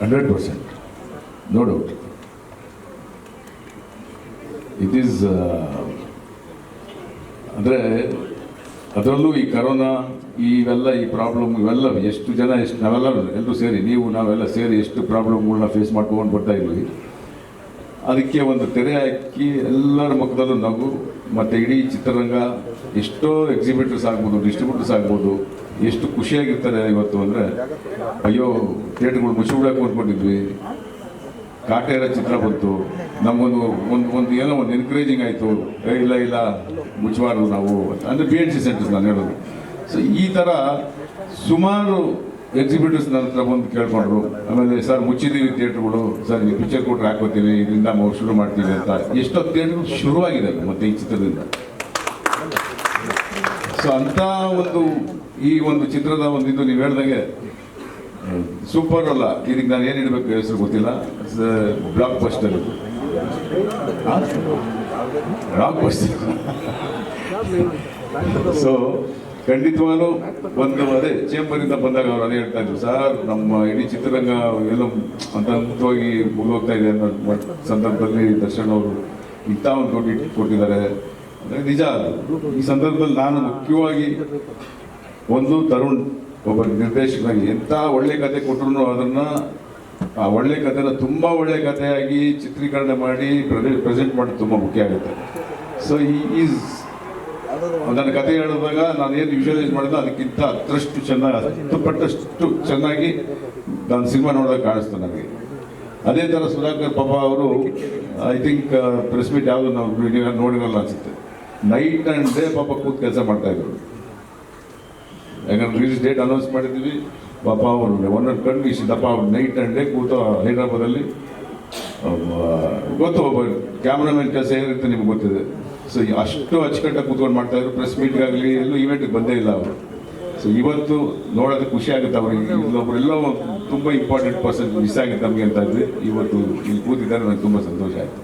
Hundred percent. No doubt it is ಅಂದರೆ ಅದರಲ್ಲೂ ಈ ಕರೋನಾ ಇವೆಲ್ಲ, ಈ ಪ್ರಾಬ್ಲಮ್ ಇವೆಲ್ಲ ಎಷ್ಟು ಜನ, ಎಷ್ಟು ನಾವೆಲ್ಲ ಎಲ್ಲರೂ ಸೇರಿ, ನೀವು, ನಾವೆಲ್ಲ ಸೇರಿ ಎಷ್ಟು ಪ್ರಾಬ್ಲಮ್ಗಳನ್ನ ಫೇಸ್ ಮಾಡ್ಕೊಂಡು ಬರ್ತಾ ಇದ್ವಿ. ಅದಕ್ಕೆ ಒಂದು ತೆರೆ ಹಾಕಿ ಎಲ್ಲರ ಮುಖದಲ್ಲೂ ನಗು ಮತ್ತು ಇಡೀ ಚಿತ್ರರಂಗ ಎಷ್ಟೋ ಎಕ್ಸಿಬಿಟರ್ಸ್ ಆಗ್ಬೋದು ಡಿಸ್ಟ್ರಿಬ್ಯೂಟರ್ಸ್ ಆಗ್ಬೋದು, ಎಷ್ಟು ಖುಷಿಯಾಗಿರ್ತಾರೆ ಇವತ್ತು ಅಂದರೆ, ಅಯ್ಯೋ ಥಿಯೇಟ್ರ್ಗಳು ಮುಚ್ಚಿಬಿಡಕ್ಕೆ ಅಂದ್ಕೊಂಡಿದ್ವಿ ಕಾಟೇರ ಚಿತ್ರ ಬಂತು. ನಮಗೊಂದು ಒಂದು ಒಂದು ಏನೋ ಒಂದು ಎನ್ಕರೇಜಿಂಗ್ ಆಯಿತು. ಇಲ್ಲ ಇಲ್ಲ ಮುಚ್ಚಬಾರ್ದು ನಾವು ಅಂದರೆ ಬಿ ಎನ್ ಸಿ ಸೆಂಟರ್ಸ್ ನಾನು ಹೇಳೋದು. ಸೊ ಈ ಥರ ಸುಮಾರು ಎಕ್ಸಿಬಿಟರ್ಸ್ ನನ್ನ ಹತ್ರ ಬಂದು ಕೇಳ್ಕೊಂಡ್ರು. ಆಮೇಲೆ, ಸರ್ ಮುಚ್ಚಿದ್ದೀವಿ ಥಿಯೇಟ್ರ್ಗಳು. ಸರ್ ಈ ಪಿಕ್ಚರ್ ಕೊಟ್ಟರೆ ಹಾಕೋತೀವಿ ಇದರಿಂದ ನಾವು ಶುರು ಮಾಡ್ತೀವಿ ಅಂತ. ಎಷ್ಟೋ ಥಿಯೇಟ್ರ್ ಶುರುವಾಗಿದೆ ಮತ್ತೆ ಈ ಚಿತ್ರದಿಂದ. ಸೊ ಅಂಥ ಒಂದು ಈ ಒಂದು ಚಿತ್ರದ ಒಂದು ಇದು ನೀವು ಹೇಳ್ದಂಗೆ ಸೂಪರ್ ಅಲ್ಲ. ಇದಕ್ಕೆ ನಾನು ಏನು ಇಡಬೇಕು ಹೆಸರು ಗೊತ್ತಿಲ್ಲ. Blockbuster blockbuster so ಖಂಡಿತವಾಗ್ಲೂ ಒಂದು ಅದೇ ಚೇಂಬರಿಂದ ಬಂದಾಗ ಅವ್ರು ಅದೇ ಹೇಳ್ತಾ ಇದ್ರು, ಸರ್, ನಮ್ಮ ಇಡೀ ಚಿತ್ರರಂಗ ಎಲ್ಲ ಅಂತ ಹೋಗಿ ಮುಗಿದೋಗ್ತಾ ಇದೆ ಅನ್ನೋ ಸಂದರ್ಭದಲ್ಲಿ ದರ್ಶನ್ ಅವರು ಇಂಥ ಒಂದು ಕೋಟಿ ಕೊಟ್ಟಿದ್ದಾರೆ. ಅಂದ್ರೆ ನಿಜ ಅದು. ಈ ಸಂದರ್ಭದಲ್ಲಿ ನಾನು ಮುಖ್ಯವಾಗಿ ಒಂದು ತರುಣ್, ಒಬ್ಬ ನಿರ್ದೇಶಕನಾಗಿ ಎಂಥ ಒಳ್ಳೆ ಕತೆ ಕೊಟ್ಟರು ಅದನ್ನ, ಆ ಒಳ್ಳೆ ಕಥೆನ ತುಂಬಾ ಒಳ್ಳೆ ಕಥೆಯಾಗಿ ಚಿತ್ರೀಕರಣ ಮಾಡಿ ಪ್ರೆಸೆಂಟ್ ಮಾಡೋದು ತುಂಬಾ ಮುಖ್ಯ ಆಗುತ್ತೆ. ಸೊ ಈಸ್ ನನ್ನ ಕತೆ ಹೇಳಿದಾಗ ನಾನು ಏನು ವಿಜುವಲೈಸ್ ಮಾಡಿದ್ರೆ ಅದಕ್ಕಿಂತ ಹತ್ತರಷ್ಟು ಚೆನ್ನಾಗಿ ಹತ್ತು ಪಟ್ಟಷ್ಟು ಚೆನ್ನಾಗಿ ನಾನು ಸಿನಿಮಾ ನೋಡಿದಾಗ ಕಾಣಿಸ್ತು ನನಗೆ. ಅದೇ ಥರ ಸುಧಾಕರ್ ಪಾಪ ಅವರು ಐ ಥಿಂಕ್ ಪ್ರೆಸ್ ಮೀಟ್ ಯಾವುದು ನಾವು ನೋಡಿರಲ್ಲ ಅನಿಸುತ್ತೆ. ನೈಟ್ ಆ್ಯಂಡ್ ಡೇ ಪಾಪ ಕೂತ್ ಕೆಲಸ ಮಾಡ್ತಾ ಇದ್ರು. ಯಾಕಂದ್ರೆ ರಿಲೀಸ್ ಡೇಟ್ ಅನೌನ್ಸ್ ಮಾಡಿದ್ವಿ ಪಾಪ ಅವರು ಒನ್ ಕಂಡೀಷನ್ ದಪ್ಪ ನೈಟ್ ಆ್ಯಂಡ್ ಡೇ ಕೂತ ಹೈದ್ರಾಬಾದಲ್ಲಿ ಗೊತ್ತು ಒಬ್ಬ ಕ್ಯಾಮ್ರಾಮನ್ ಕೆಲಸ ಏನಿರುತ್ತೆ ನಿಮ್ಗೆ ಗೊತ್ತಿದೆ. ಸೊ ಅಷ್ಟು ಅಚ್ಚುಕಟ್ಟಾಗಿ ಕೂತ್ಕೊಂಡು ಮಾಡ್ತಾ ಇದ್ರು. ಪ್ರೆಸ್ ಆಗಲಿ ಎಲ್ಲೂ ಇವೆಂಟ್ಗೆ ಬಂದೇ ಇಲ್ಲ ಅವರು. ಸೊ ಇವತ್ತು ನೋಡೋದಕ್ಕೆ ಖುಷಿ ಆಗುತ್ತೆ ಅವ್ರಿಗೆ. ಇಲ್ಲೊಬ್ರು ಎಲ್ಲೋ ತುಂಬ ಇಂಪಾರ್ಟೆಂಟ್ ಪರ್ಸನ್ ಮಿಸ್ ಆಗಿದೆ ನಮಗೆ ಅಂತ ಇವತ್ತು ಇಲ್ಲಿ ಕೂತಿದ್ದಾರೆ ನನಗೆ ತುಂಬ ಸಂತೋಷ ಆಯಿತು.